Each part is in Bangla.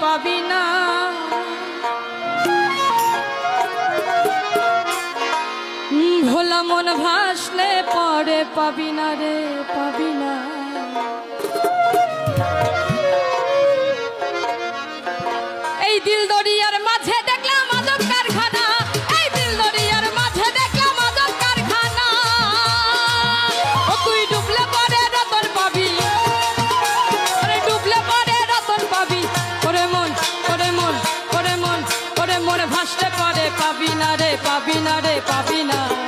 পাবি না। ভোলা মন ভাসলে পরে পাবি না রে পাবি না। এই দিল পাবি না রে পাবিনা রে পাবি না।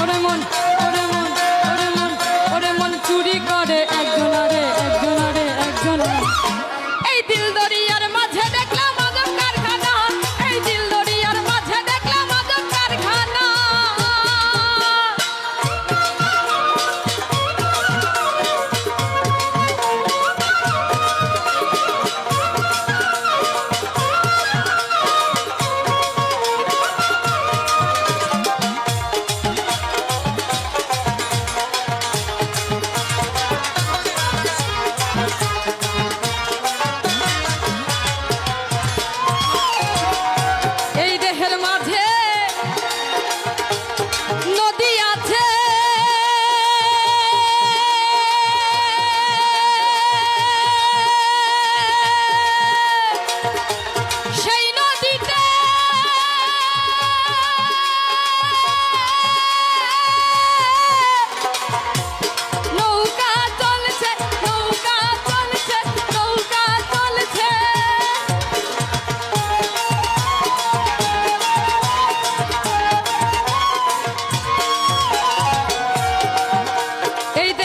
ওরে মন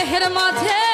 দেহের মাঝে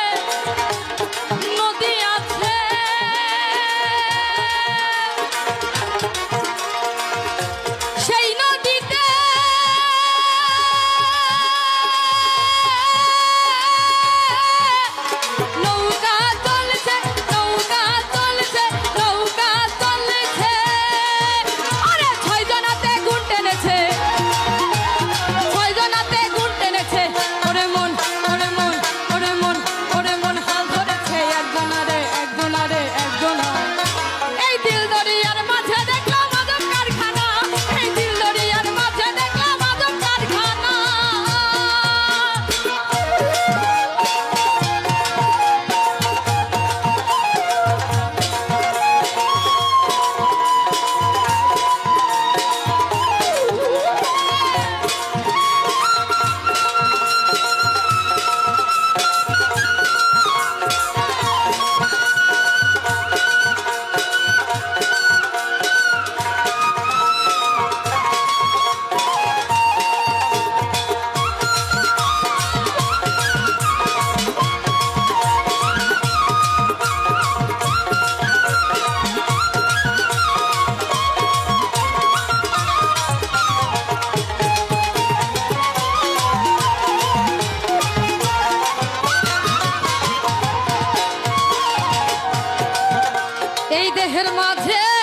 দেহের মাঝে